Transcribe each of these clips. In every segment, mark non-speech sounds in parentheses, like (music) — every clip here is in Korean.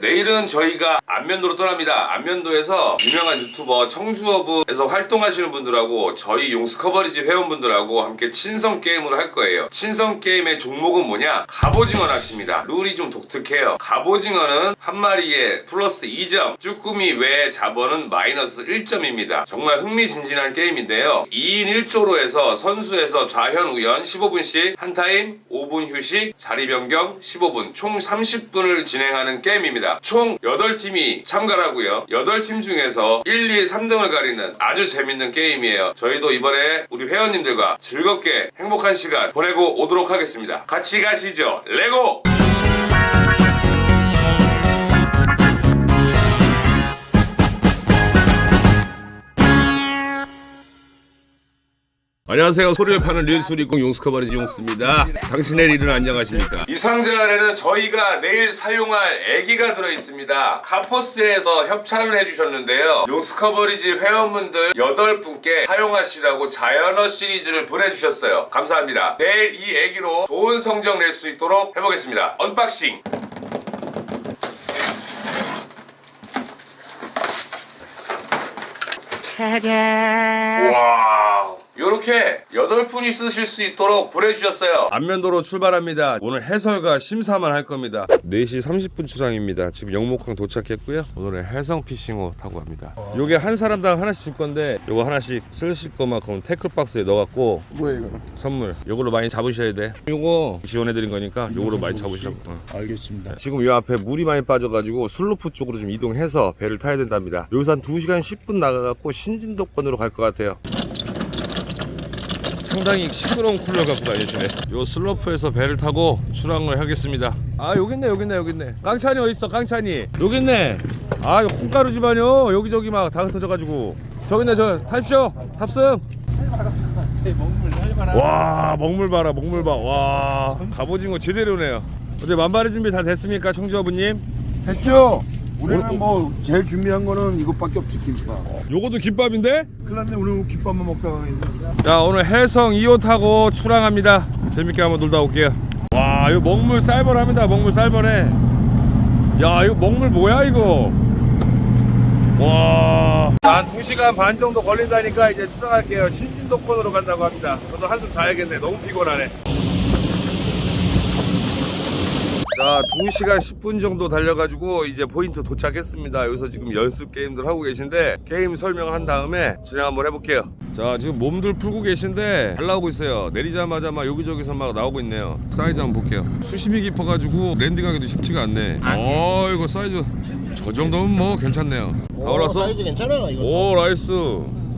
내일은 저희가 안면도로 떠납니다. 안면도에서 유명한 유튜버 청주어부에서 활동하시는 분들하고 저희 용스 커버리집 회원분들하고 함께 친선 게임을 할 거예요. 친선 게임의 종목은 뭐냐? 갑오징어 낚시입니다. 룰이 좀 독특해요. 갑오징어는 한 마리에 플러스 2점, 쭈꾸미 외 잡어는 마이너스 1점입니다. 정말 흥미진진한 게임인데요. 2인 1조로 해서 선수에서 좌현 우연 15분씩 한 타임 5분 휴식 자리 변경 15분 총 30분을 진행하는 게임입니다. 총 8팀이 참가를 하고요. 8팀 중에서 1, 2, 3등을 가리는 아주 재밌는 게임이에요. 저희도 이번에 우리 회원님들과 즐겁게 행복한 시간 보내고 오도록 하겠습니다. 같이 가시죠. 레고! 안녕하세요. 소리를 파는 릴수리공 용스커버리지 용스입니다. 당신의 일은 안녕하십니까? 이 상자 안에는 저희가 내일 사용할 애기가 들어있습니다. 카포스에서 협찬을 해주셨는데요. 용스커버리지 회원분들 8분께 사용하시라고 자연어 시리즈를 보내주셨어요. 감사합니다. 내일 이 애기로 좋은 성적 낼 수 있도록 해보겠습니다. 언박싱! 와 이렇게 여덟 분이 쓰실 수 있도록 보내주셨어요. 안면도로 출발합니다. 오늘 해설과 심사만 할 겁니다. 4시 30분 추상입니다. 지금 영목항 도착했고요. 오늘은 해성 피싱호 타고 갑니다. 요게 한 사람당 하나씩 줄 건데 요거 하나씩 쓰실 것만큼 태클 박스에 넣어갖고 뭐야 이거는? 선물 요걸로 많이 잡으셔야 돼. 요거 지원해드린 거니까 요거로 많이 잡으시라고. 어. 알겠습니다. 지금 요 앞에 물이 많이 빠져가지고 술로프 쪽으로 좀 이동해서 배를 타야 된답니다. 여기서 한 2시간 10분 나가갖고 신진도권으로 갈 것 같아요. 상당히 시끄러운 쿨러 갖고 다니시네. 요 슬로프에서 배를 타고 출항을 하겠습니다. 아 여기 있네 여기 있네 여기 있네. 깡찬이 어디 있어 깡찬이? 여기 있네. 아 이거 콩가루 집안이요. 여기저기 막 다 흩어져가지고. 저기 있네 저 타십시오. 탑승. 와 먹물 봐라 먹물 봐. 와 갑오징어 제대로네요. 어때 만발의 준비 다 됐습니까 청주어부님? 했죠? 우리는 오늘- 뭐 제일 준비한 거는 이것밖에 없지 김밥. 요것도 김밥인데? 큰일 났네. 오늘 김밥만 먹다가 있네. 자 오늘 해성 2호 타고 출항합니다. 재밌게 한번 놀다 올게요. 와 이거 먹물 쌀벌합니다. 먹물 쌀벌해. 야 이거 먹물 뭐야 이거? 와한 2시간 반 정도 걸린다니까 이제 출항할게요. 신진도권으로 간다고 합니다. 저도 한숨 자야겠네. 너무 피곤하네 자 2시간 10분 정도 달려가지고 이제 포인트 도착했습니다. 여기서 지금 연습 게임들 하고 계신데 게임 설명한 다음에 진행 한번 해볼게요. 자 지금 몸들 풀고 계신데 잘 나오고 있어요. 내리자마자 막 여기저기서 막 나오고 있네요. 사이즈 한번 볼게요. 수심이 깊어가지고 랜딩하기도 쉽지가 않네. 어 이거 사이즈 저 정도면 뭐 괜찮네요. 다 올랐어? 사이즈 괜찮아 이거. 오 라이스.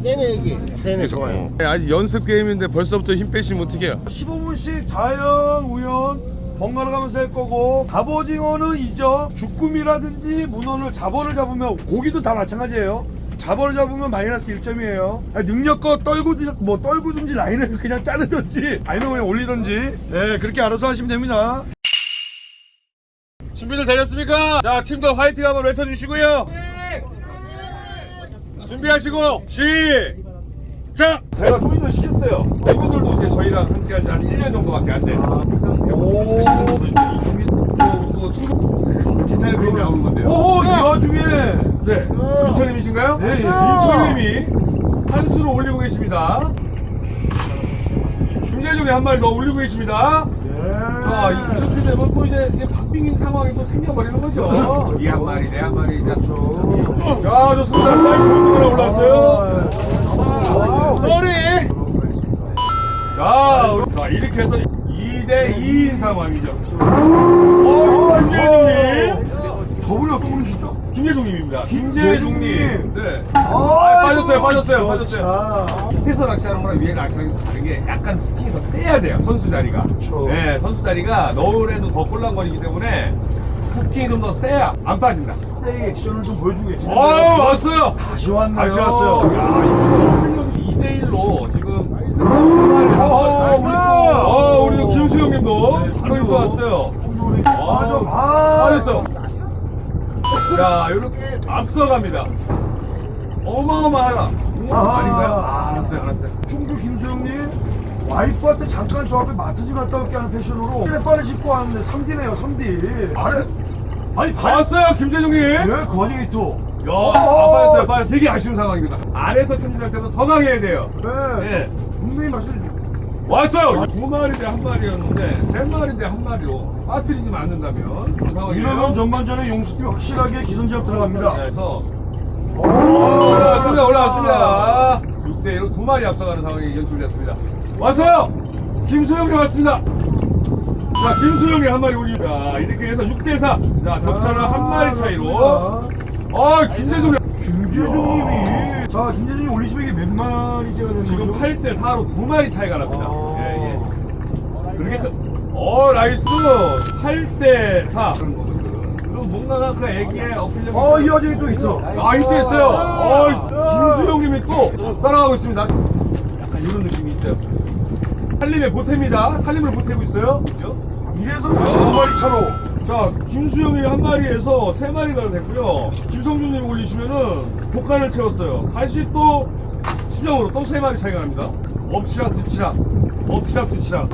세네 여기. 세네 어. 아직 연습 게임인데 벌써부터 힘 빼시면 어떡해요? 15분씩 자연 우연 번갈아 가면서 할 거고 갑오징어는 2점 주꾸미라든지 문어를 잡어를 잡으면 고기도 다 마찬가지예요. 잡어를 잡으면 마이너스 1점이에요. 능력껏 떨구든지 뭐 떨구든지 라인을 (laughs) 그냥 자르든지 아니면 그냥 올리든지. 네 그렇게 알아서 하시면 됩니다. 준비들 되셨습니까? 자 팀들 화이팅 한번 외쳐주시고요. 준비하시고 시작! 제가 조인을 시켰어요. 이분들도 이제 저희랑 함께 한 지 한 1년 정도밖에 안 돼. 오. 괜찮은 그림이 나오는 건데요. 오이 와중에 네. 민철님이신가요? 네, 예. 민철님이 한 수를 올리고 계십니다. 김재중이 한 마리 더 올리고 계십니다. 자, 이- 이렇게 되면 또 이제 이게 박빙인 상황이 또 생겨버리는 거죠. 이 한 마리, 내 한 마리. 자, 자, 좋습니다. 사이즈 올라왔어요. 쏘리! 자, 우리- 자, 이렇게 해서 2대 2인 상황이죠. 어, 김재중님. 저분이 어떤 분이시죠? 김재중님입니다. 김재중님. 네. 아, 빠졌어요, 빠졌어요, 빠졌어요. 자. 밑에서 낚시하는 거랑 위에 낚시하는 게 다른 게 약간 스킨이 더 세야 돼요 선수 자리가 그쵸. 네 선수 자리가 너울에도 더 꼴랑거리기 때문에 스킨이 좀 더 세야 안 빠진다 때 액션을 좀 보여주고 계시는데요. 어 왔어요 다시 왔네요. 다시 왔어요 야 이거 2대1로 지금 어, 우리 또. 어 우리 김수영님도 충주도. 입고 왔어요. 아, 맞아, 아. 빠졌어 자 이렇게 앞서갑니다 어마어마하다 아하. 아닌가요? 아, 알았어요 알았어요 충주 김수영님 와이프한테 잠깐 저 앞에 마트지 갔다 올게 하는 패션으로 빨래바를 신고 왔는데 3D네요 3D 아래 아니 발. 봤어요 김재중님 네, 그 와중에 또. 야, 아, 빠졌어요, 빠졌어요. 되게 아쉬운 상황입니다. 아래서 참진할 때도 더 강해야 돼요. 네. 네. 분명히 말씀. 왔어요! 두 마리 대 한 마리였는데, 세 마리 대 한 마리로 빠뜨리지만 않는다면, 그런 상황이에요. 이러면 전반전에 용수팀이 확실하게 기선제압 들어갑니다. 그래서, 올라왔습니다, 올라왔습니다. 6대1로 두 마리 앞서가는 상황이 연출됐습니다. 왔어요! 김수영이 왔습니다. 자, 김수영이 한 마리 올립니다. 이렇게 해서 6대4. 자, 격차는 한 마리 차이로. 아, 김대중이 김재중님이. 자, 김재중이 올리시면 이게 몇 마리 제가 되는 지금 거죠? 8대 4로 두 마리 차이가 납니다. 아. 예, 예. 그렇게 그, 어 라이스 8대 4. 그런 거거든. 그럼 뭔가가 그 애기의 어필력. 어, 이 와중에 또 있죠. 아 이때 있어요. 어 김수영님이 또 따라가고 있습니다. 약간 이런 느낌이 있어요. 살림의 보태입니다. 살림을 보태고 있어요. 그죠? 이래서 다시 두 마리 차로. 자, 김수영이 한 마리에서 세 마리가 됐고요. 김성준님 올리시면은 복간을 채웠어요. 다시 또 시정으로 또 세 마리 차이가 납니다. 엎치락 뒤치락, 엎치락 뒤치락.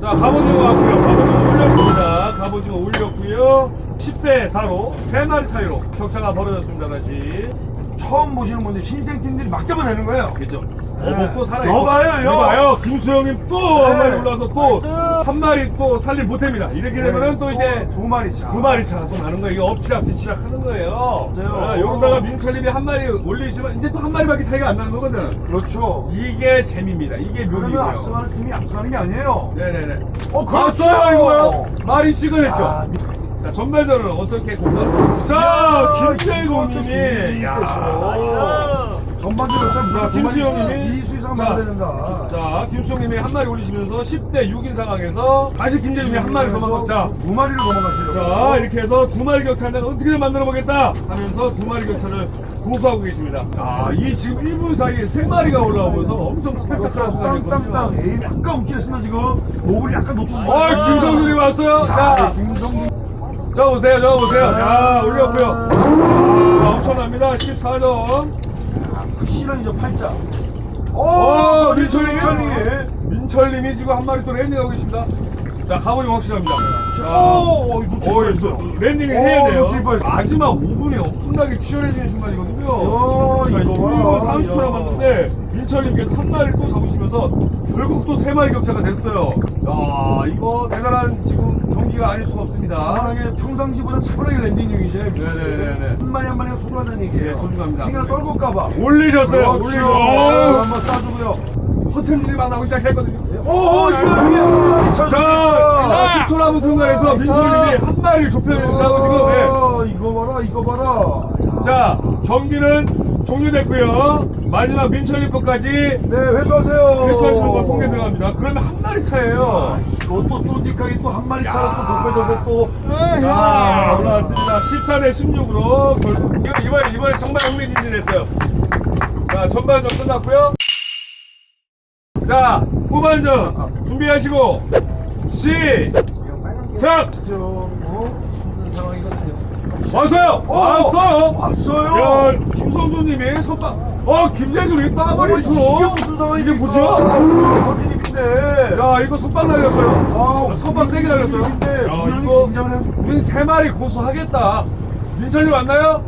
자, 갑오징어 왔고요. 갑오징어 올렸습니다. 갑오징어 올렸고요. 10대 4로 세 마리 차이로 격차가 벌어졌습니다. 다시. 처음 보시는 분들 신생팀들이 막 잡아내는 거예요. 그죠? 네. 어묵 또 살아있고. 여봐요, 여. 이봐요. 김수영님 또한 네. 마리 올라서 또 한 마리 또 살림 보탭니다. 이렇게 되면은 또 이제 두 마리 차. 두 마리 차가 또 나는 거예요. 이거 엎치락 뒤치락 하는 거예요. 맞아요. 아, 여기다가 민철님이 한 마리 올리시면 이제 또 한 마리밖에 차이가 안 나는 거거든. 그렇죠. 이게 재미입니다. 이게 그러면 묘미고요. 앞서가는 팀이 앞서가는 게 아니에요. 네네네. 어, 그렇죠. 봤어요, 이거요. 말이 시그했죠. 아, 자, 전반전은 어떻게 공감? 야, 자, 이거 좀 김재동님이. 김재동님께서 전반전에 자, 김수영님이. 이수 이상 자, 만들어야 된다. 자, 김수영님이 한 마리 올리시면서 10대 6인 상황에서 다시 김재동님이 한 마리 도망갔 자, 두 마리를 도망가시려고. 자 이렇게 해서 두 마리 격차를 어떻게든 만들어 보겠다 하면서 두 마리 격차를 고수하고 계십니다. 아, 이 지금 1분 사이에 세 마리가 올라오면서 엄청 스펙타클한 땅땅땅. 에이, 약간 움찔했으면 지금 목을 약간 놓쳤습니다. 어, 김성준이 왔어요. 자, 자, 김성준. 저 보세요, 저 보세요. 자, 올렸고요. 아, 엄청납니다. 14점. 실현이죠, 팔자. 오, 어, 민철이, 민철이. 민철이. 민철님이 지금 한 마리 또 랜딩하고 계십니다. 자, 가보니 확실합니다. 자, 오, 놓칠 어, 뻔했어요. 랜딩을 어, 해야 돼요. 마지막 5분이 엄청나게 치열해지는 순간이거든요. 어, 자, 이거 1분 봐라. 30초 야. 남았는데 민철님께서 한 마리를 또 잡으시면서 결국 또 세 마리 격차가 됐어요. 야, 이거 대단한 지금 경기가 아닐 수가 없습니다. 차분하게 평상시보다 차분하게 랜딩 중이시네. 네네네네. 한 마리 한 마리가 소중하다는 얘기예요. 네, 소중합니다. 이걸 떨굴까봐. 올리셨어요. 그렇죠. 올리셨어요. 한번 따주고요. 허챔질이 만나고 시작했거든요. 오, 오, 이거 이게. 자, 10초 남은 순간에서 민철님이 한 마리를 좁혀낸다고 지금. 네. 이거 봐라, 이거 봐라. 자, 경기는 종료됐고요. 마지막 민철님 것까지 네, 회수하세요. 회수하시는 걸 통계 들어갑니다. 그러면 한 마리 아, 차예요. 이것도 쫀득하게 또 한 마리 차로 또 좁혀져서 또. 자, 올라왔습니다. 14대 16으로 결국 이번에 이번에 정말 흥미진진했어요. 자, 전반전 끝났고요. 자, 후반전 준비하시고 시작. 좀, 어? 힘든 상황이거든요. 왔어요. 어, 왔어요. 왔어요. 야, 김성준님이 선방. 어, 김재준이 어, 따버리 이게 투로. 무슨 상황이 이게 뭐죠? 선진입인데. 야, 이거 선방 날렸어요. 선방 세게 날렸어요. 야, 이거. 우린 세 마리 고수하겠다. 민철이 왔나요?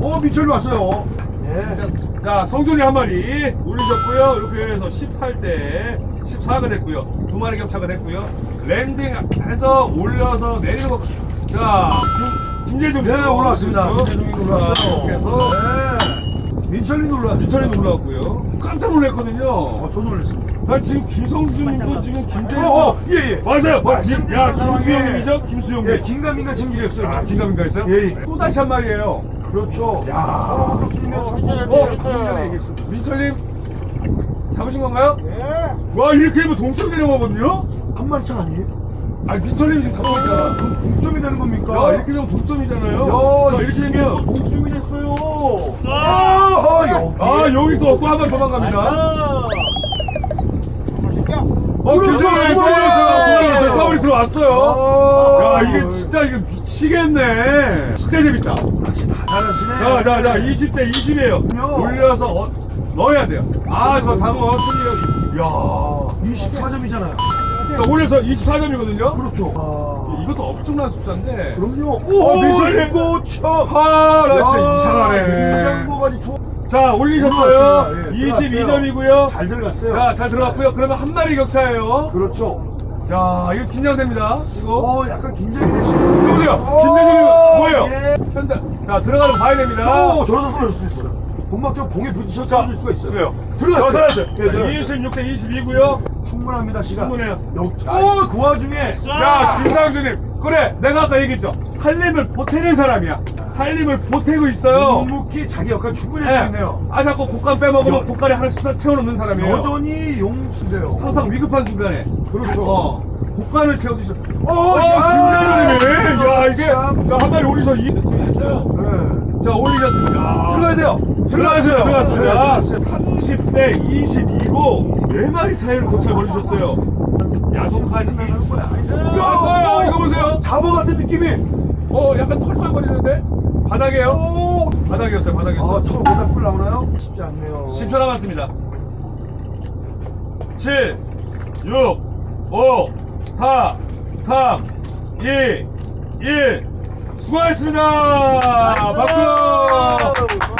어, 민철이 왔어요. 네. 자, 성준이 한 마리 올리셨고요. 이렇게 해서 18대 14가 됐고요. 두 마리 격차가 됐고요. 랜딩해서 올려서 내리는 거. 자, 김, 김재준. 네, 올라왔습니다. 김재중이 자, 올라왔어요. 이렇게 해서 네. 민철이 올라왔어요. 민철이 올라왔고요. 깜짝 놀랐거든요. 어, 저 놀랐습니다. 나 지금 김성준님도 지금 김재준. 어, 어, 예, 예. 맞아요. 뭐, 말씀 김, 야, 드린 김수영님이죠? 김수영님. 예, 긴가민가 챙기겠어요. 아, 긴가민가 있어요? 예, 예. 또 다시 한 마리예요. 그렇죠. 야. 야, 또 쓰면 어, 전에 얘기했습니다. 민철님 잡으신 건가요? 예. 와 이렇게 하면 동점 내려가거든요? 한 마리 차 아니에요? 아니 민철님 지금 있잖아. 동점이 되는 겁니까? 야 이렇게 되면 동점이잖아요. 야, 자 이렇게 되면 또 동점이 됐어요. 아, 여기. 아 여기 또또한번 도망갑니다. 어 그렇죠. 우와. 들어왔어요. 더블이 들어왔어요. 아, 야 이게 진짜 이거 미치겠네. 진짜 재밌다. 잘하시네. 자자자 20대 20이에요. 그럼요. 올려서 어, 넣어야 돼요. 아 저 장어 틀리요. 야. 24점이잖아요. 자, 올려서 24점이거든요. 그렇죠. 아, 이것도 엄청난 숫자인데. 그럼요. 어, 오, 미쳤네. 이거 참. 아, 나 진짜 이상하네. 양보가지 투. 자, 올리셨어요. 들어갔습니다. 예, 22점이고요. 잘 들어갔어요. 자, 잘 들어갔고요. 그러면 한 마리 격차예요. 그렇죠. 야, 이거 긴장됩니다. 이거. 어, 약간 긴장이 되시네. 누구세요? 김대중이 뭐예요? 예. 현장. 자, 들어가는 거 봐야 됩니다. 오, 저러다 떨어질 수 있어요. 본막적 봉에 부딪혀 떨어질 수가 있어요. 그래요. 들어갔어요. 네, 들어갔어요. 26대 22고요. 충분합니다, 시간. 충분해요. 역, 오, 그 와중에. 야, 김상준님. 그래, 내가 아까 얘기했죠. 살림을 보태는 사람이야. 살림을 보태고 있어요. 묵묵히 자기 역할 충분히 예. 하고 있네요. 아, 자꾸 곡간 빼먹으면 여- 곡간에 하나씩 싹 채워놓는 사람이에요. 여전히 용수인데요. 항상 위급한 순간에. 그렇죠. 어, 곡간을 채워주셔. 어, 어, 야, 김상준님. 야, 이게. 참. 자, 한 마리 올리셔. 이. 네. 자, 올리셨습니다. 들어가야 돼요. 들어갔어요. 네, 들어갔습니다. 들어갔어요. 30대 22고 4마리 차이로 도착 걸리셨어요. 야속한 이. 왔어요. 이거 보세요. 잡어 같은 느낌이. 어, 약간 털털거리는데? 바닥에요? 오. 바닥이었어요, 바닥이었어요. 아, 처음 보다 풀 나오나요? 쉽지 않네요. 10초 남았습니다. 7, 6, 5, 4, 3, 2, 1. 수고하셨습니다. 박수!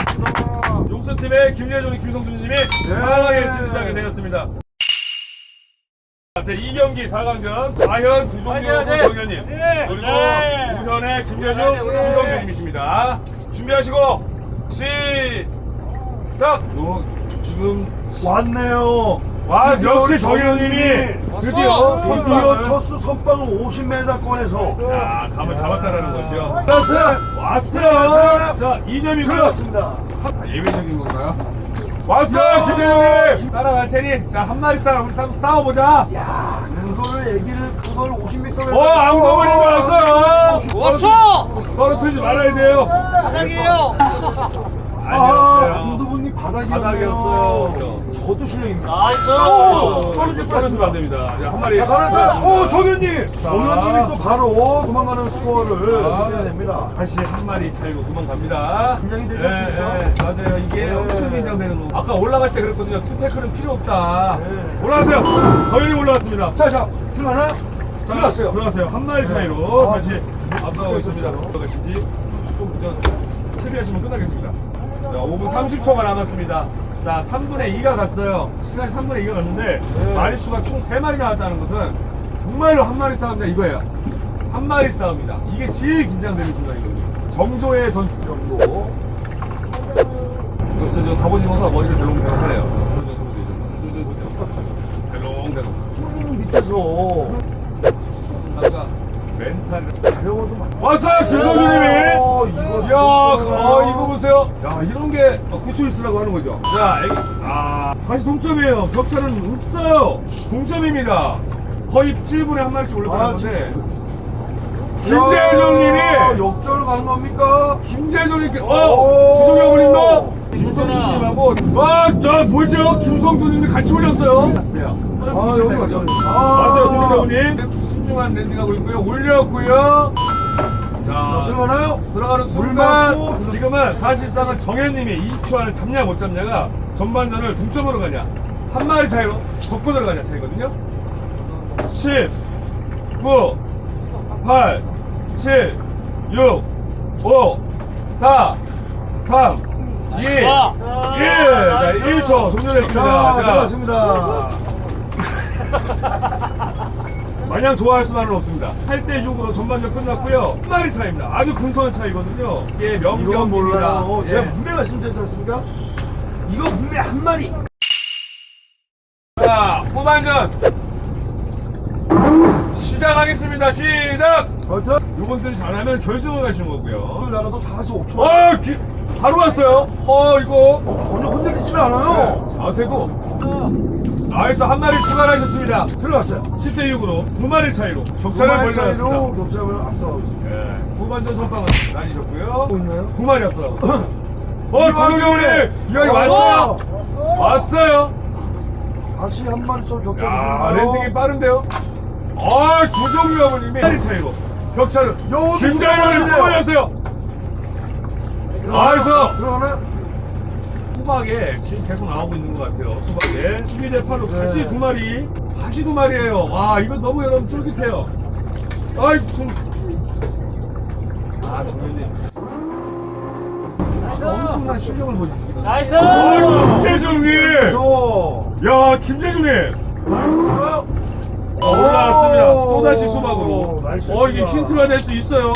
용서팀의 김예종이 김성준님이 4강에 진출하게 되었습니다. 제 2경기 4강전 과현 두종료 정현님 그리고 우현의 김여중 김성준님이십니다. 준비하시고 시작. 요, 지금 왔네요. 와 드디어 역시 정현님이 드디어 드디어 첫수 선빵을 50m 꺼내서 야 감을 잡았다라는 거죠. 왔어요. 왔어요. 자 2점이고요. 들어갔습니다. 예외적인 건가요? 왔어요 김대중님 따라갈 테니 자한 마리 싸움 우리 싸, 싸워보자. 야, 그거를 애기를 그걸 50m를 어 앙거머리 왔어요. 왔어! 떨어뜨리지 말아야 돼요. 바닥이에요! (laughs) 아, 아니었어요. 강도분님 바닥이었네요. 바닥이었어요. 저도 실력입니다. 나이스! 오, 떨어질 떨어지면 안 뻔했습니다. 됩니다. 자, 한 마리. 자, 가는 자, 오, 정현님! 자. 정현님이 또 바로 도망가는 스코어를 자, 해야 됩니다. 다시 한 마리 차이로 도망갑니다. 긴장이 되지 않습니까? 네, 네, 맞아요. 이게 네. 엄청 긴장되는 거. 아까 올라갈 때 그랬거든요. 투테크는 필요 없다. 네. 올라가세요. 거연이 올라왔습니다. 자, 자, 들어가나요? 자, 들어갔어요. 들어갔어요. 한 마리 차이로 아, 다시 앞서가고 있습니다. 들어가신지 좀 저, 채비하시면 끝나겠습니다. 자, 5분 30초가 남았습니다. 자, 3분의 2가 갔어요. 시간이 3분의 2가 갔는데 네. 마리수가 총 3마리 나왔다는 것은 정말로 한 마리 싸움이다 이거예요. 한 마리 싸움이다. 이게 제일 긴장되는 순간이거든요. 정조의 전 정도. 저, 저, 저 갑오징어가 머리를 덜렁덜렁 하네요. 덜렁덜렁. 음, 밑에서 아까 멘탈을 가려워서 막. 왔어요 김성준님이. 어, 이거 이야 어, 좋구나. 이거 보세요. 야 이런 게 구초 있으라고 하는 거죠. 자 애기, 아 다시 동점이에요. 격차는 없어요. 동점입니다. 거의 7분에 한 마리씩 아, 올렸다는 건데. 김재정님이. 야, 역전을 가는 겁니까? 김재준님께 오. 어? 구성해버린다? 김성준님하고 아저 뭐죠? 김성준님이 같이 올렸어요. 갔어요 아, 여기 맞죠. 맞아요 김재훈님 신중한 랜딩하고 있고요. 올렸고요. 자, 자 들어가나요? 들어가는 물 순간 지금은 사실상은 정현님이 20초 안에 잡냐 못 잡냐가 전반전을 동점으로 가냐 한 마리 차이로 접고 들어가냐 차이거든요. 10 9 8 7 6 5 4 3 2 1 자, 1초 종료됐습니다. 자, 자, 들어갔습니다. (laughs) 마냥 좋아할 수만은 없습니다 8대 6으로 전반전 끝났고요 한 마리 차이입니다 아주 근소한 차이거든요 이게 이건 명경기입니다 몰라요. 제가 예. 분명히 말씀드렸지 않습니까? 이거 분명히 한 마리. 자, 후반전 시작하겠습니다. 시작. 어떤? 이분들이 잘하면 결승을 가시는 거고요. 오늘 나라도 45초. 어, 기, 바로 왔어요. 어, 이거 전혀 흔들리지 않아요. 자세고. 나에서 한 마리 추가하셨습니다. 들어갔어요. 10대 6으로 두 마리 차이로 격차를 두마리 차이로 벌려놨습니다. 격차를 앞서가고 있습니다. 예, 후반전 선방은 나뉘셨고요. 또 있나요? 두 마리 앞서. (clears throat) 어, 이 와중에! 도경이 이거 어! 왔어요. 왔어요. 다시 한 마리 더 격차를 야. 랜딩이 빠른데요? 아, 구종유 아버님이 한 마리 차이로 격차를 여기 김자현을 들어가는데요. 뽑아냈어요. 나이스! 들어가나요? 수박에 지금 계속 나오고 있는 것 같아요. 수박에 12대 8로 다시 두 마리, 다시 두 마리예요. 와 이거 너무 여러분 쫄깃해요. 아이 손. 아 정현님. 엄청난 실력을 보여주시다. 나이스! 아 김재중님. 저야 김재중님. 어, 올라왔습니다. 오, 또 다시 수박으로. 나이스 어 이게 수박. 힌트가 될 수 있어요.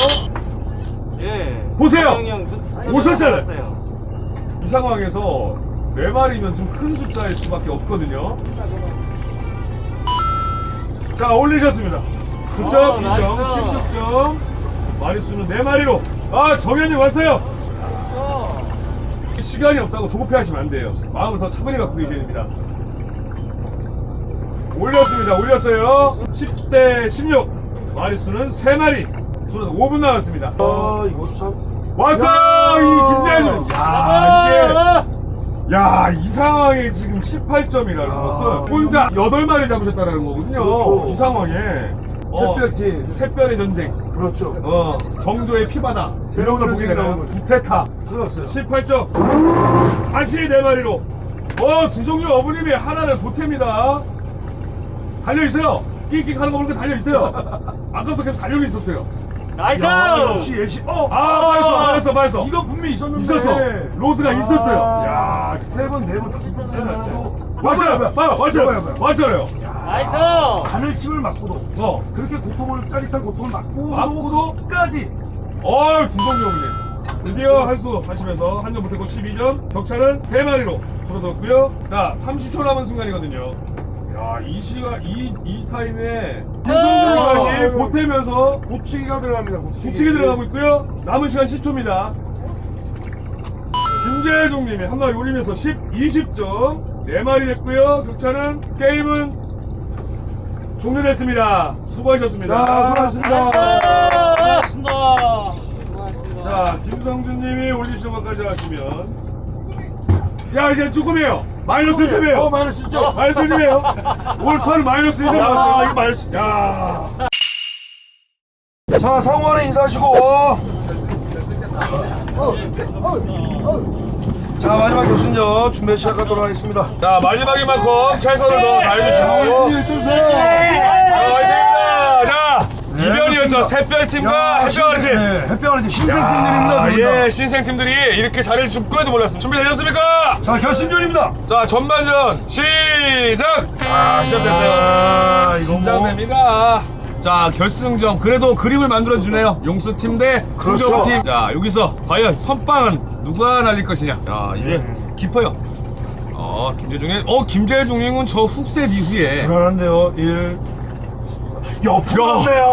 예. 보세요. 수- 오셨잖아요. 이 상황에서 네 마리면 좀 큰 숫자일 수밖에 없거든요. 자 올리셨습니다. 9점, 어, 2점, 나이스. 16점. 마리수는 네 마리로. 아 정현님 왔어요. 어. 시간이 없다고 조급해 하시면 안 돼요. 마음을 더 차분히 갖고 계셔야 됩니다. 올렸습니다. 올렸어요. 10대 16. 마리수는 3마리. 줄어서 5분 남았습니다. 아 이거 참 왔어요! 야. 이 김재준! 야, 아! 이게. 야, 이 상황에 지금 18점이라는 아. 것은 혼자 8마리 잡으셨다는 거거든요. 그렇죠. 이 상황에. 어, 샛별팀. 샛별의 전쟁. 그렇죠. 어, 정조의 피바다. 이런 걸 보게 거죠. 구테타. 들었어요. 18점. 다시 네 마리로. 어, 두종류 어부님이 하나를 보탭니다. 달려있어요. 끽끽 하는 거 보니까 달려있어요. 아까부터 계속 달려 있었어요. 나이스! 야, 역시 예시. 어. 아, 말했어, 말했어, 말했어. 이건 분명히 있었는데. 있었어. 로드가 있었어요. 아, 야. 세 번, 네 번, 다섯 번, 세 번. 맞아요. 봐봐, 맞아요. 맞아요. 나이스! 바늘침을 맞고도 어. 그렇게 고통을 짜릿한 고통을 맞고도 맞고도? 끝까지 어, 두성이 어머님. 드디어 한수 하시면서 한 점 못했고 12점. 격차는 3마리로 줄어들었고요. 자, 30초 남은 순간이거든요. 야, 이 시가, 이, 이 타임에 김성준이까지 아이고. 보태면서 고치기가 들어갑니다. 고치기, 북치기 들어가고 있고요. 남은 시간 10초입니다. 김재종님이 한 마리 올리면서 10, 20점. 4마리 됐고요. 격차는 게임은 종료됐습니다. 수고하셨습니다. 자, 수고하셨습니다. 고맙습니다. 자, 김성준님이 올리시는 것까지 하시면. 야, 이제 조금이에요. 마이너스 1점이에요. 어, 마이너스 1점. 마이너스 1점이에요. 오늘 저는 마이너스 1점 야. 이거 마이너스. 야. 자, 상원에 인사하시고. 자, 마지막 교수님 준비 시작하도록 하겠습니다. 자, 마지막인 만큼 최선을 더 다해주시고. 네, 해주세요. 자, 화이팅입니다. 자, 네, 새별팀과 햇볕아리팀. 네, 햇볕아리팀 신생팀들입니다. 아. 예, 신생팀들이 이렇게 자리를 줄 거에도 몰랐습니다. 준비되셨습니까? 자, 결승전입니다. 자, 전반전 시작! 아, 시작됐어요. 아, 이거 뭐. 긴장됩니다. 자, 결승전. 그래도 그림을 만들어주네요. 용수팀 대 그렇죠. 공정팀. 자, 여기서 과연 선빵은 누가 날릴 것이냐. 자, 이제 음. 깊어요. 어, 김재중의, 어, 김재중님은 저 훅셋 이후에. 불안한데요. 1. 옆으로 야. 갔네요.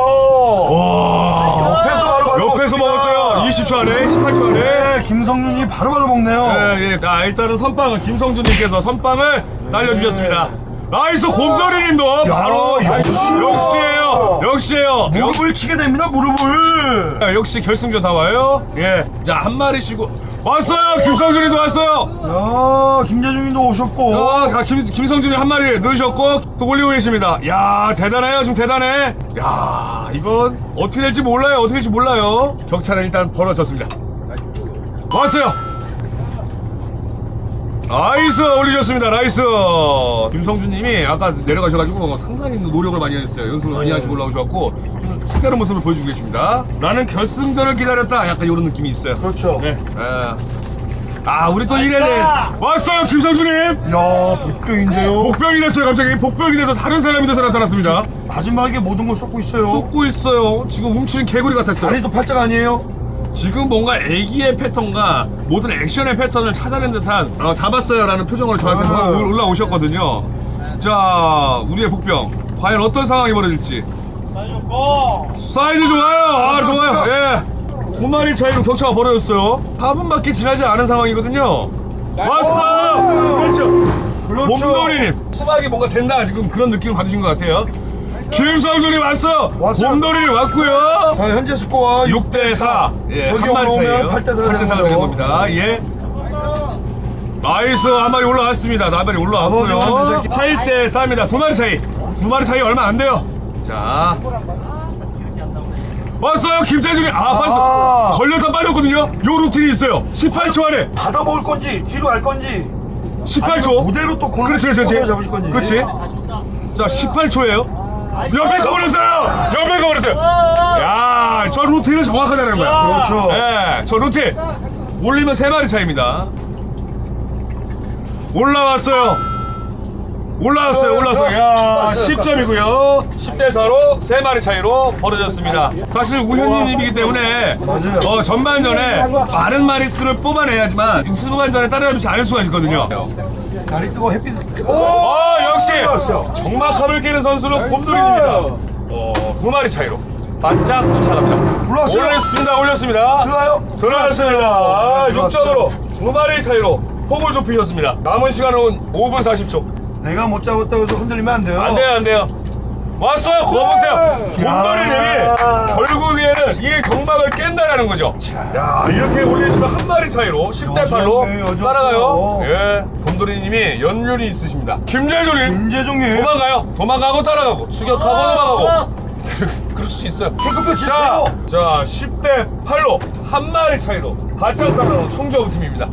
와. 옆에서 바로 받아 옆에서. 먹었어요. 20초 안에, 18초 안에. 네, 김성윤이 바로 받아 먹네요. 예, 예. 자, 일단은 선빵은 김성준님께서 선빵을 날려주셨습니다. 나이스 곰돌이님도 바로 네. 역시. 역시에요. 역시에요. 무릎을 치게 됩니다. 무릎을. 역- 역시 결승전 다 와요. 예. 자, 한 마리씩고 왔어요. 김성준이도 왔어요. 야, 김재중이도 오셨고. 아, 아, 김, 김성준이 한 마리 넣으셨고 또 올리고 계십니다. 야, 대단해요. 지금 대단해. 야, 이건 어떻게 될지 몰라요. 어떻게 될지 몰라요. 격차는 일단 벌어졌습니다. 왔어요. 나이스 올리셨습니다. 나이스. 김성준님이 아까 내려가셔가지고 상당히 노력을 많이 하셨어요. 연습을 많이 하시고 올라오셔갖고 좀 색다른 모습을 보여주고 계십니다. 나는 결승전을 기다렸다. 약간 이런 느낌이 있어요. 그렇죠. 네. 예. 아, 우리 또 이래네. 왔어요, 김성준님. 야, 복병인데요. 복병이 됐어요, 갑자기. 복병이 돼서 다른 사람이 돼서 나타났습니다. 마지막에 모든 걸 쏟고 있어요. 쏟고 있어요. 지금 훔치는 개구리 같았어요. 다리도 팔짝 아니에요? 지금 뭔가 애기의 패턴과 모든 액션의 패턴을 찾아낸 듯한 어, 잡았어요 라는 표정을 저한테 아. 올- 올라오셨거든요. 자, 우리의 복병. 과연 어떤 상황이 벌어질지. 사이즈 좋아요. 아, 좋아요. 예. 두 마리 차이로 격차가 벌어졌어요. 4분밖에 지나지 않은 상황이거든요. 왔어요. 그렇죠. 그렇죠. 곰돌이님. 수박이 뭔가 된다. 지금 그런 느낌을 받으신 것 같아요. 김성준님 왔어요. 왔어요. 곰돌이님 왔고요. 자, 현재 스코어 6대 4. 예, 한 저기 마리 올라오면 차이에요. 8대 4가 8대 4가 되는 되는. 겁니다. 예. 나이스 한 마리 올라왔습니다. 한 마리 올라왔고요. 아버지가 8대 4입니다. 두 마리 차이. 두 마리 차이 얼마 안 돼요. 자. 왔어요 김재중이 아 빠졌어 아. 걸려서 빠졌거든요 요 루틴이 있어요 18초 안에 받아 먹을 건지 뒤로 갈 건지 18초 그대로 또골 그렇지 그렇지 잡으실 건지. 그렇지 자 18초예요 옆에 가버렸어요 옆에 가버렸어요 야 저 루틴은 정확하다는 거야 그렇죠. 예, 저 루틴 올리면 세 마리 차입니다. 올라왔어요. 올라왔어요, 올라왔어요. 야, 10점이고요. 10대 4로 세 마리 차이로 벌어졌습니다. 사실 우현진님이기 때문에 맞아요. 어, 전반전에 많은 마리수를 뽑아내야지만 후반전에 따라잡지 않을 수가 있거든요. 날이 뜨거 햇빛. 오! 어, 역시. 정막함을 끼는 선수는 곰돌이입니다. 어, 두 마리 차이로 반짝 쫓아갑니다. 올라왔어요. 올렸습니다, 올렸습니다. 들어가요? 들어갔습니다. 아, 들어갔어요. 6점으로 두 마리 차이로 폭을 좁히셨습니다. 남은 시간은 5분 40초. 내가 못 잡았다고 해서 흔들리면 안 돼요. 안 돼요, 안 돼요. 왔어요, 그거 보세요. 곰돌이님이 야. 결국에는 이 경막을 깬다라는 거죠. 야, 이렇게 올리시면 한 마리 차이로 10대 8로 여전네, 여전해요. 따라가요. 예, 곰돌이님이 연륜이 있으십니다. 김재준님 김재중님. 도망가요. 도망가고 따라가고 추격하고 도망가고. (laughs) 그럴 수 있어요. 자. 자 10대 8로 한 마리 차이로 바짝 따라오는 청주호 팀입니다.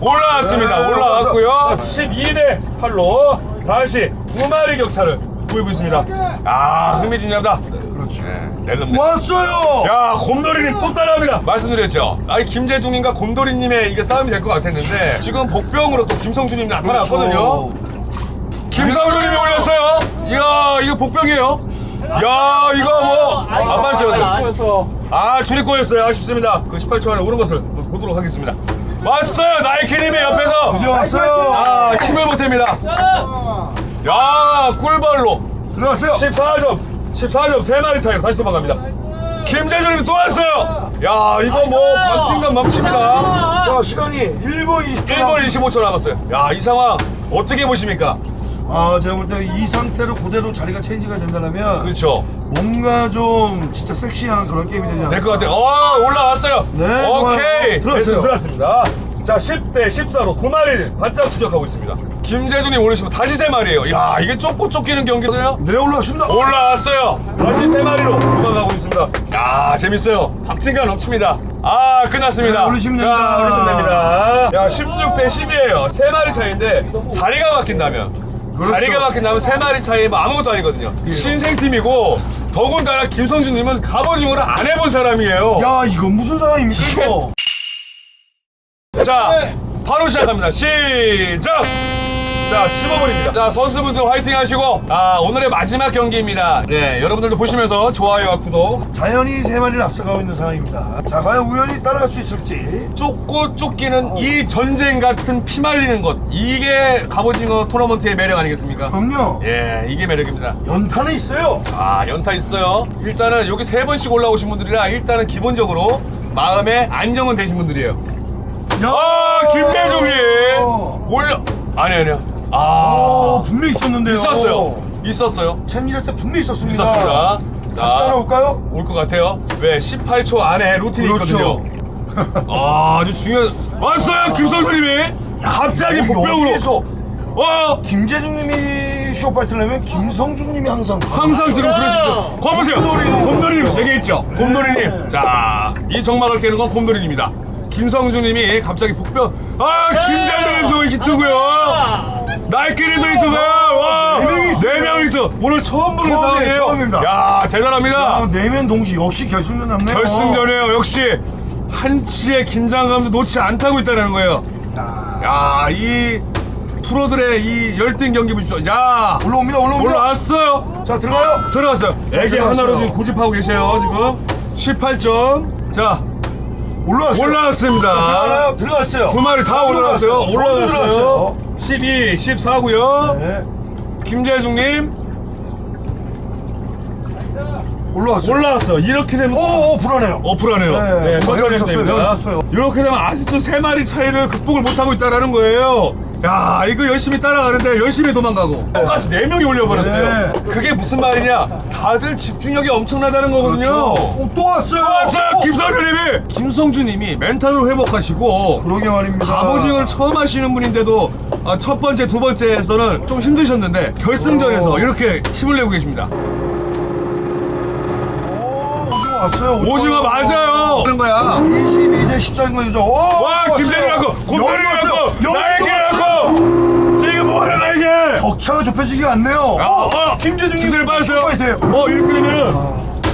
올라왔습니다. 네, 올라왔고요. 올라왔어요. 12대 8로 다시 두 마리 격차를 보이고 있습니다. 아, 흥미진진하다. 그렇지. 네, 낼름네. 왔어요. 야, 곰돌이님 또 따라합니다. 말씀드렸죠. 아니, 김재중님과 곰돌이님의 이게 싸움이 될 것 같았는데, 지금 복병으로 또 김성준님이 나타났거든요. 김성준님이 올렸어요. 이야, 이거 복병이에요. 야, 이거 뭐, 안 맞았어요. 아, 줄이 꼬였어요. 아쉽습니다. 그 18초 안에 오는 것을 보도록 하겠습니다. 왔어요. 나이키님이 옆에서. 드디어 왔어요. 아, 힘을 보탭니다. 야, 꿀벌로. 들어갔어요. 14점, 14점, 세 마리 차이로 다시 도망갑니다. 김재준이 또 왔어요. 야, 이거 뭐 박진감 넘칩니다. 자, 시간이 1분 20초. 1분 25초 남았어요. 야, 이 상황 어떻게 보십니까? 아, 제가 볼 때 이 상태로 그대로 자리가 체인지가 된다면 그렇죠. 뭔가 좀 진짜 섹시한 그런 게임이 않을까. 될것 같아요. 어, 올라왔어요. 네, 오케이. 들어왔어요. 들어왔습니다. 자, 10대 14로 두 마리 반짝 추격하고 있습니다. 김재준이 올리시면 다시 세 마리예요. 야, 이게 쫓고 쫓기는 경기거든요. 네, 올라왔습니다. 올라왔어요. 다시 세 마리로 도망가고 있습니다. 야, 재밌어요. 박진감 넘칩니다. 아, 끝났습니다. 네, 올리시면 자, 됩니다. 올리시면 됩니다. 야, 16 대 10이에요. 세 마리 차이인데 자리가 바뀐다면 그렇죠. 자리가 바뀐다면 세 마리 차이 뭐 아무것도 아니거든요. 신생팀이고 더군다나 김성준님은 갑오징어를 안 해본 사람이에요. 야, 이건 무슨 상황입니까, 이거? (laughs) 자, 네. 바로 시작합니다. 시작! 자, 15분입니다. 자, 선수분들 화이팅 하시고, 아, 오늘의 마지막 경기입니다. 네, 여러분들도 보시면서 좋아요와 구독, 자연이 세 마리를 앞서가고 있는 상황입니다. 자, 과연 우연히 따라갈 수 있을지. 쫓고 쫓기는 이 전쟁 같은 피 말리는 것, 이게 갑오징어 토너먼트의 매력 아니겠습니까? 그럼요. 예, 이게 매력입니다. 연탄에 있어요. 아, 연타 있어요. 일단은 여기 세 번씩 올라오신 분들이라 일단은 기본적으로 마음에 안정은 되신 분들이에요. 야, 아, 김재중님! 올려, 아니, 아니요. 아, 어, 분명히 있었는데요. 있었어요. 있었어요. 챔질할 때 분명히 있었습니다. 있었습니다. 다시 자, 따라올까요? 올 것 같아요. 왜? 18초 안에 루틴이 그렇죠. 있거든요. (laughs) 아, 아주 중요한. 왔어요, 김성준님이. 갑자기 복병으로. 여기에서 어, 김재중님이 쇼파이트를 내면 김성준님이 항상 항상 지금 그러시죠. 거 보세요. 곰돌이. 곰돌이님 되게 있죠. 네. 곰돌이님. 자, 이 정막을 깨는 건 곰돌이님입니다. 김성준님이 갑자기 복병. 아, 김재준님도 히트고요. 나이키리도 히트고요. 와, 네 명이. 네 명이 히트. 오늘 처음 보는 처음이에요, 상황이에요. 처음입니다. 야, 대단합니다. 아, 네면 동시 역시 결승전 남네요. 결승전이에요. 역시 한치의 긴장감도 놓지 않다고 있다는 거예요. 야, 야, 이 프로들의 이 열띤 경기 보십시오. 야, 올라옵니다, 올라옵니다. 올라왔어요. 자, 들어가요. 들어갔어요. 애기 들어갔어요. 하나로 지금 고집하고 계세요. 지금 18점. 자, 올라왔어요. 올라왔습니다. 들어가요. 들어갔어요. 두 마리 다 올라갔어요. 전부 올라갔어요. 들어갔어요. 12, 14고요. 네. 김재중님 올라왔어요. 올라왔어요. 이렇게 되면 오, 오, 불안해요. 어 불안해요. 네, 네, 천천히 해도 있었어요, 됩니다. 여기 있었어요. 이렇게 되면 아직도 세 마리 차이를 극복을 못하고 있다라는 거예요. 야, 이거 열심히 따라가는데 열심히 도망가고 똑같이 네 명이 올려버렸어요. 네. 그게 무슨 말이냐? 다들 집중력이 엄청나다는 거거든요. 그렇죠. 오, 또 왔어요. 또 왔어요, 어, 김성준님이. 김성준님이 멘탈을 회복하시고 그러게 말입니다. 갑오징어를 처음 하시는 분인데도 아, 첫 번째, 두 번째에서는 좀 힘드셨는데 결승전에서 어. 이렇게 힘을 내고 계십니다. 오, 오징어 왔어요. 오징어 맞아요. 하는 거야. 22대 14인 거죠. 와 김재준이라고 곰돌이라고 나에게라고 이게 뭐야 나에게. 격차가 좁혀지기가 않네요. 어, 어, 김재중이 김재준 빠졌어요. 파이트예요. 어 이렇게 되면은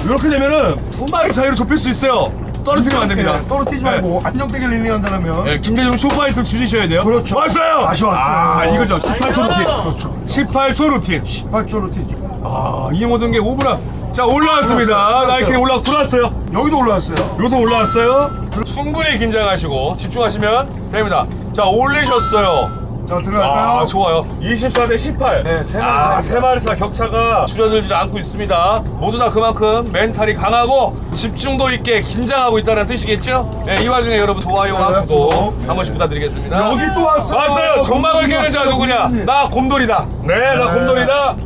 이렇게 되면은 두 마리 차이로 좁힐 수 있어요. 떨어뜨리면 안 됩니다. 네, 떨어뜨리지 말고 안정되게 릴링한다면 네, 김재준 쇼파이트 주시셔야 돼요. 그렇죠. 왔어요. 다시 왔어요. 아 이거죠. 18초 루틴. 그렇죠. 18초 루틴. 18초로 뛰지. 아, 이 모든 게 5분아. 자, 올라왔습니다. 나이키는 올라 들어왔어요. 여기도 올라왔어요. 이것도 올라왔어요. 충분히 긴장하시고 집중하시면 됩니다. 자, 올리셨어요. 자 들어갈까요? 아, 좋아요. 24대 18. 네, 세 마리 아, 차이입니다. 세 마리 차 격차가 줄어들지 않고 있습니다. 모두 다 그만큼 멘탈이 강하고 집중도 있게 긴장하고 있다는 뜻이겠죠? 네, 이 와중에 여러분 좋아요와 네, 구독 구독. 한 번씩 부탁드리겠습니다. 여기 또 왔어요. 왔어요. 정막을 깨는 자. 누구냐? 곰돌이. 나 곰돌이다. 네, 나 네. 곰돌이다.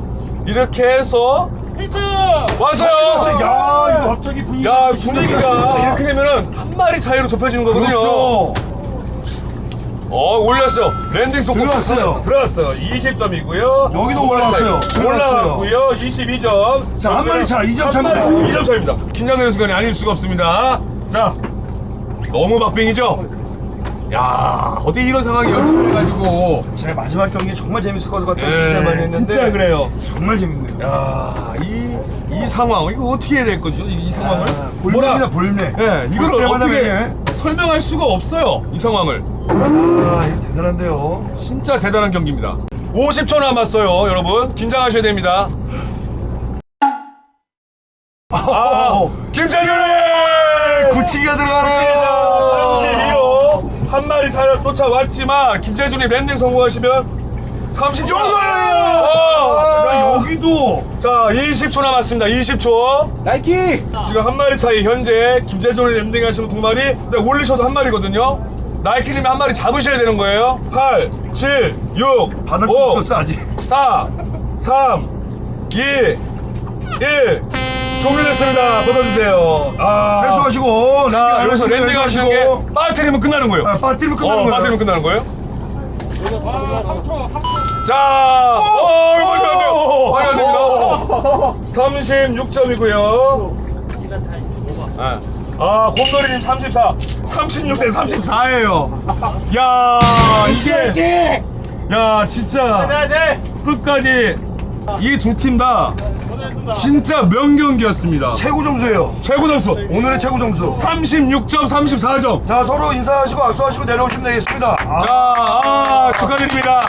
이렇게 해서 히트! 왔어요. 야 이거 갑자기 분위기. 야 분위기가 이렇게 되면은 한 마리 차이로 좁혀지는 거거든요. 그렇죠. 어 올렸어요. 랜딩 속도 들어갔어요. 들어갔어요. 20점이고요. 여기도 올라왔어요. 올라갔고요. 22점. 자, 한 마리 차, 이점 차입니다. 2점 차입니다. 긴장되는 순간이 아닐 수가 없습니다. 자, 너무 박빙이죠. 야 어떻게 이런 상황이 연출해가지고 제 마지막 경기 정말 재밌을 것 같다는 예, 기대 많이 했는데 진짜 그래요. 정말 재밌네요. 야이 이 상황 이거 어떻게 해야 될 거죠? 이, 이 상황을 아, 볼매입니다 볼매. 예, 이걸 볼 때마다 어떻게. 설명할 수가 없어요. 이 상황을. 아 이거 대단한데요. 진짜 대단한 경기입니다. 50초 남았어요, 여러분. 긴장하셔야 됩니다. 아, 김재준! 구치기가 들어가네요. 32로 한 마리 잘 쫓아왔지만 김재준이 랜딩 성공하시면 30초. 여기요. 어, 여기도 자, 20초 남았습니다. 20초. 나이키! 지금 한 마리 차이 현재 김재준이 랜딩 하시면 두 마리 근데 올리셔도 한 마리거든요 나이키님이 한 마리 잡으셔야 되는 거예요 8 7 6 바닥 5 붙었어 아직. 4 3 2 1 종료됐습니다 벗어주세요 아 회수하시고 자 여기서 랜딩 하시는 게. 빠뜨리면 끝나는 거예요 아, 빠뜨리면 끝나는 어, 거예요. 빠뜨리면 끝나는 거예요 자, 어, 이거 안 돼요. 하면 안 됩니다. 36점이고요. 시간 타임 오버. 아, 아 곰돌이님 34 36 대 34예요 야 이게 야 진짜! 끝까지 이 두 팀 다 진짜 명경기였습니다 최고 점수예요. 최고 점수 오늘의 최고 점수. 36점 34점 자 서로 인사하시고 악수하시고 내려오시면 되겠습니다. 아, 자, 아, 축하드립니다.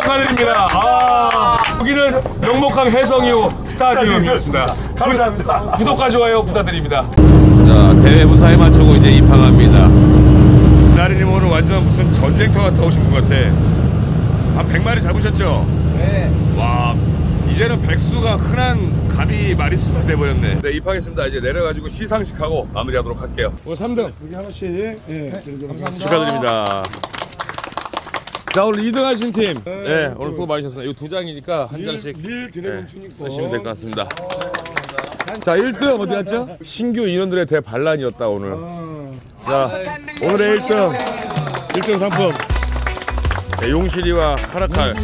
축하드립니다. 아, 여기는 명목항 해성이호 스타디움이었습니다. 감사합니다. 구독과 좋아요 부탁드립니다. 자, 대회 무사히 마치고 이제 입항합니다. 나리님 오늘 완전 무슨 전쟁터 갔다 오신 것 같아. 한 100마리 잡으셨죠? 네. 와, 이제는 백수가 흔한 가비 마리수가 돼버렸네. 네, 입항했습니다. 이제 내려가지고 시상식하고 마무리하도록 할게요. 오늘 3등 여기 하나씩. 예. 감사합니다. 축하드립니다. 자, 오늘 2등 하신 팀. 네, 오늘 수고 많으셨습니다. 이거 두 장이니까 한 장씩. 닐 네, 드래곤 투니커. 쓰시면 될 것 같습니다. 자, 1등 어디 갔죠? 신규 인원들의 대반란이었다, 오늘. 자, 오늘의 1등. 1등 상품. 네, 용실이와 카라칼,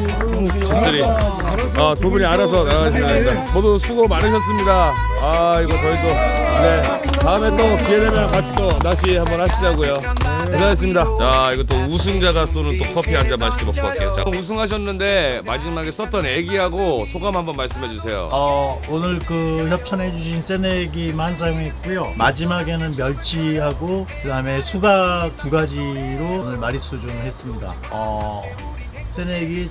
지쓰리. 어, 두 분이 알아서 나가시니다 모두 수고 많으셨습니다. 아, 이거 저희도. 네. 다음에 또 기회 되면 같이 또 낚시 한번 하시자고요. 고생하셨습니다. 자, 이거 또 우승자가 쏘는 또 커피 한 잔 맛있게 먹고 갈게요. 자, 우승하셨는데 마지막에 썼던 애기하고 소감 한번 말씀해 주세요. 어, 오늘 그 협찬해주신 새내기 만상했고요. 마지막에는 멸치하고 그다음에 수박 두 가지로 오늘 마리수 좀 했습니다. 어, 새내기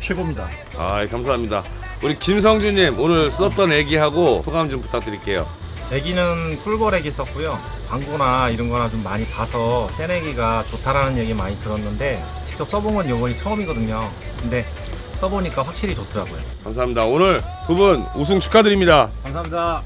최고입니다. 아, 예, 감사합니다. 우리 김성주님 오늘 썼던 애기하고 소감 좀 부탁드릴게요. 애기는 꿀벌애기 썼고요. 광고나 이런 거나 좀 많이 봐서 새내기가 좋다라는 얘기 많이 들었는데 직접 써본 건 이번이 처음이거든요. 근데 써보니까 확실히 좋더라고요. 감사합니다. 오늘 두 분 우승 축하드립니다. 감사합니다.